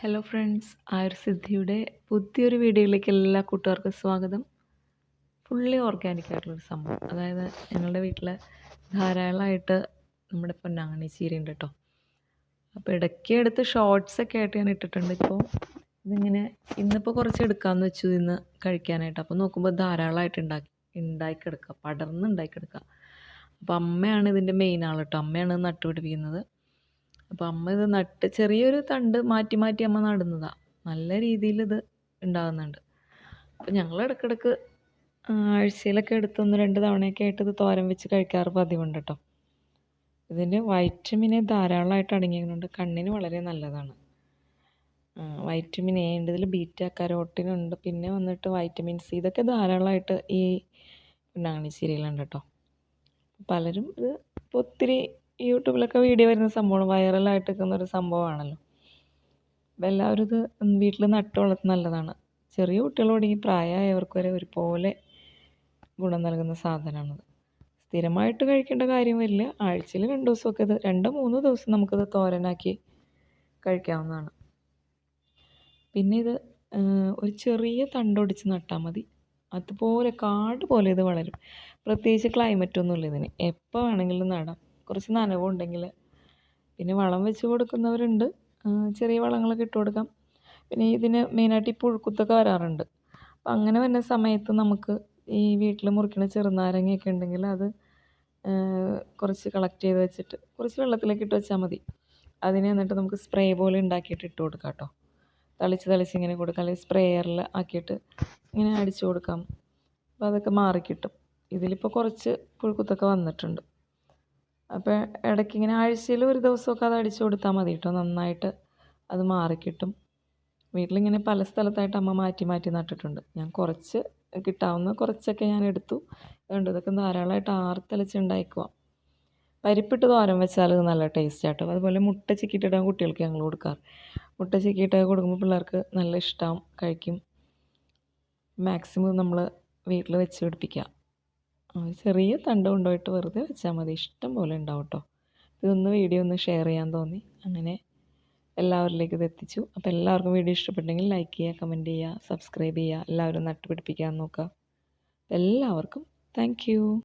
Hello friends ആയുർസിദ്ധിയുടെ പുതിയൊരു വീഡിയോയിലേക്ക് എല്ലാ കൂട്ടുകാർക്കും സ്വാഗതം. ഫുള്ളി ഓർഗാനിക് ആയിട്ടുള്ളൊരു സംഭവം. അതായത് ഞങ്ങളുടെ വീട്ടിൽ ധാരാളമായിട്ട് നമ്മുടെ പൊന്നാങ്ങണ്ണി ചീരയുണ്ട് കേട്ടോ അപ്പോൾ ഇടയ്ക്ക് എടുത്ത് ഷോർട്സ് ഒക്കെ ആയിട്ട് ഞാൻ ഇട്ടിട്ടുണ്ട്. ഇപ്പോൾ ഇതിങ്ങനെ ഇന്നിപ്പോൾ കുറച്ച് എടുക്കാമെന്ന് വെച്ചു ഇന്ന് കഴിക്കാനായിട്ട്. അപ്പോൾ നോക്കുമ്പോൾ ധാരാളമായിട്ട് ഉണ്ടാക്കി ഉണ്ടായി കിടക്കുക പടർന്ന് ഉണ്ടായി കിടക്കുക അപ്പോൾ അമ്മയാണ് ഇതിന്റെ മെയിൻ ആൾ കേട്ടോ അമ്മയാണ് നട്ടുപിടിപ്പിക്കുന്നത്. അപ്പോൾ അമ്മ ഇത് നട്ട് ചെറിയൊരു തണ്ട് മാറ്റി മാറ്റി അമ്മ നടുന്നതാണ് നല്ല രീതിയിൽ ഇത് ഉണ്ടാകുന്നുണ്ട് അപ്പോൾ ഞങ്ങൾ ഇടയ്ക്കിടയ്ക്ക് ആഴ്ചയിലൊക്കെ എടുത്ത് ഒന്ന് രണ്ട് തവണയൊക്കെ ആയിട്ട് ഇത് തോരൻ വെച്ച് കഴിക്കാറ് പതിവുണ്ട് കേട്ടോ ഇതിന് വൈറ്റമിന് ധാരാളമായിട്ട് അടങ്ങിയതുകൊണ്ട് കണ്ണിന് വളരെ നല്ലതാണ്. വൈറ്റമിൻ എ ഉണ്ട്. ഇതിൽ ബീറ്റ കരോട്ടിനുണ്ട് പിന്നെ വന്നിട്ട് വൈറ്റമിൻ സി ഇതൊക്കെ ധാരാളമായിട്ട് ഈ പൊന്നാങ്ങണ്ണി ചീരയിലുണ്ട് കേട്ടോ പലരും ഇത് ഇപ്പോൾ ഒത്തിരി യൂട്യൂബിലൊക്കെ വീഡിയോ വരുന്ന സംഭവമാണ്. വൈറലായിട്ട് നിൽക്കുന്ന ഒരു സംഭവമാണല്ലോ. അപ്പോൾ എല്ലാവരും ഇത് വീട്ടിൽ നട്ട് വളർത്തുന്ന നല്ലതാണ്. ചെറിയ കുട്ടികൾ തുടങ്ങി പ്രായമായവർക്ക് വരെ ഒരുപോലെ ഗുണം നൽകുന്ന സാധനമാണിത് സ്ഥിരമായിട്ട് കഴിക്കേണ്ട കാര്യം വരില്ല. ആഴ്ചയിൽ രണ്ട് ദിവസമൊക്കെ ഇത് രണ്ടോ മൂന്ന് ദിവസം നമുക്കിത് തോരനാക്കി കഴിക്കാവുന്നതാണ്. പിന്നെ ഇത് ഒരു ചെറിയ തണ്ടൊടിച്ച് നട്ടാൽ മതി. അതുപോലെ കാട് പോലെ ഇത് വളരും. പ്രത്യേകിച്ച് ക്ലൈമറ്റ് ഒന്നുമില്ല ഇതിന്. എപ്പോൾ വേണമെങ്കിലും നടാം. കുറച്ച് നനവുണ്ടെങ്കിൽ പിന്നെ വളം വെച്ച് കൊടുക്കുന്നവരുണ്ട്. ചെറിയ വളങ്ങളൊക്കെ ഇട്ട് കൊടുക്കാം. പിന്നെ ഇതിന് മെയിനായിട്ട് ഈ പുഴുക്കുത്തൊക്കെ വരാറുണ്ട്. അപ്പം അങ്ങനെ വരുന്ന സമയത്ത് നമുക്ക് ഈ വീട്ടിൽ മുറിക്കുന്ന ചെറുനാരങ്ങയൊക്കെ ഉണ്ടെങ്കിൽ അത് കുറച്ച് കളക്ട് ചെയ്ത് വെച്ചിട്ട് കുറച്ച് വെള്ളത്തിലേക്ക് ഇട്ട് വെച്ചാൽ മതി. അതിനെ എന്നിട്ട് നമുക്ക് സ്പ്രേ പോലെ ഉണ്ടാക്കിയിട്ട് ഇട്ട് കൊടുക്കാം കേട്ടോ. തളിച്ച് തളിച്ച് ഇങ്ങനെ കൊടുക്കാം. അല്ലെങ്കിൽ സ്പ്രേയറിൽ ആക്കിയിട്ട് ഇങ്ങനെ അടിച്ചു കൊടുക്കാം. അപ്പോൾ അതൊക്കെ മാറിക്കിട്ടും. ഇതിലിപ്പോൾ കുറച്ച് പുഴുക്കുത്തൊക്കെ വന്നിട്ടുണ്ട്. അപ്പോൾ ഇടയ്ക്ക് ഇങ്ങനെ ആഴ്ചയിൽ ഒരു ദിവസമൊക്കെ അത് അടിച്ചു കൊടുത്താൽ മതി കേട്ടോ നന്നായിട്ട് അത് മാറിക്കിട്ടും. വീട്ടിലിങ്ങനെ പല സ്ഥലത്തായിട്ട് അമ്മ മാറ്റി മാറ്റി നട്ടിട്ടുണ്ട്. ഞാൻ കുറച്ച് കിട്ടാവുന്ന കുറച്ചൊക്കെ ഞാൻ എടുത്തു. അതുകൊണ്ട് ഇതൊക്കെ ധാരാളമായിട്ട് ആർത്തലച്ചുണ്ടായിക്കുക പരിപ്പിട്ട് തോരൻ വെച്ചാൽ ഇത് നല്ല ടേസ്റ്റ് ആട്ടോ. അതുപോലെ മുട്ട ചിക്കിട്ടിടാൻ കുട്ടികൾക്ക് ഞങ്ങൾ കൊടുക്കാറ്. മുട്ട ചിക്കിയിട്ട് കൊടുക്കുമ്പോൾ പിള്ളേർക്ക് നല്ല ഇഷ്ടം കഴിക്കും. മാക്സിമം നമ്മൾ വീട്ടിൽ വെച്ച് പിടിപ്പിക്കുക. ചെറിയ തണ്ട് കൊണ്ടുപോയിട്ട് വെറുതെ വെച്ചാൽ മതി. ഇഷ്ടം പോലെ ഉണ്ടാവും കേട്ടോ ഇതൊന്ന് വീഡിയോ ഒന്ന് ഷെയർ ചെയ്യാൻ തോന്നി. അങ്ങനെ എല്ലാവരിലേക്കും ഇത് എത്തിച്ചു. അപ്പോൾ എല്ലാവർക്കും വീഡിയോ ഇഷ്ടപ്പെട്ടെങ്കിൽ ലൈക്ക് ചെയ്യുക കമന്റ് ചെയ്യുക സബ്സ്ക്രൈബ് ചെയ്യുക എല്ലാവരും നട്ടുപിടിപ്പിക്കാൻ നോക്കുക. എല്ലാവർക്കും താങ്ക്